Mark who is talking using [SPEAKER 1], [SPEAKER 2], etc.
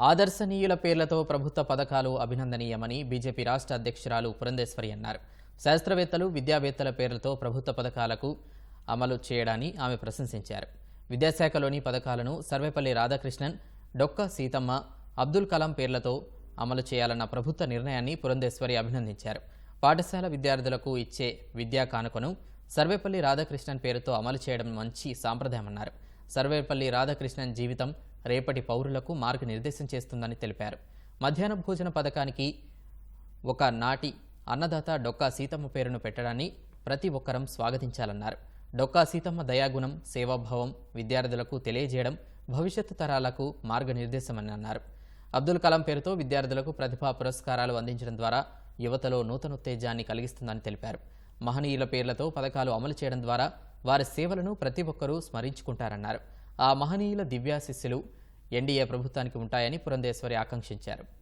[SPEAKER 1] ఆదర్శనీయుల పేర్లతో ప్రభుత్వ పథకాలు అభినందనీయమని బీజేపీ రాష్ట్ర అధ్యక్షురాలు పురంధేశ్వరి అన్నారు. శాస్త్రవేత్తలు విద్యావేత్తల పేర్లతో ప్రభుత్వ పథకాలకు అమలు చేయడాన్ని ఆమె ప్రశంసించారు. విద్యాశాఖలోని పథకాలను సర్వేపల్లి రాధాకృష్ణన్ డొక్క సీతమ్మ అబ్దుల్ కలాం పేర్లతో అమలు చేయాలన్న ప్రభుత్వ నిర్ణయాన్ని పురంధేశ్వరి అభినందించారు. పాఠశాల విద్యార్థులకు ఇచ్చే విద్యా కానుకను సర్వేపల్లి రాధాకృష్ణన్ పేరుతో అమలు చేయడం మంచి సాంప్రదాయమన్నారు. సర్వేపల్లి రాధాకృష్ణన్ జీవితం రేపటి పౌరులకు మార్గనిర్దేశం చేస్తుందని తెలిపారు. మధ్యాహ్న భోజన పథకానికి ఒక నాటి అన్నదాత డొక్కా సీతమ్మ పేరును పెట్టడాన్ని ప్రతి ఒక్కరం స్వాగతించాలన్నారు. డొక్కా సీతమ్మ దయాగుణం సేవాభావం విద్యార్థులకు తెలియజేయడం భవిష్యత్తు తరాలకు మార్గనిర్దేశమని అన్నారు అబ్దుల్ కలాం పేరుతో విద్యార్థులకు ప్రతిభా పురస్కారాలు అందించడం ద్వారా యువతలో నూతనోత్తేజాన్ని కలిగిస్తుందని తెలిపారు. మహనీయుల పేర్లతో పథకాలు అమలు చేయడం ద్వారా వారి సేవలను ప్రతి ఒక్కరూ స్మరించుకుంటారన్నారు. ఆ మహనీయుల దివ్యాశిస్సులు ఎన్డీఏ ప్రభుత్వానికి ఉంటాయని పురంధేశ్వరి ఆకాంక్షించారు.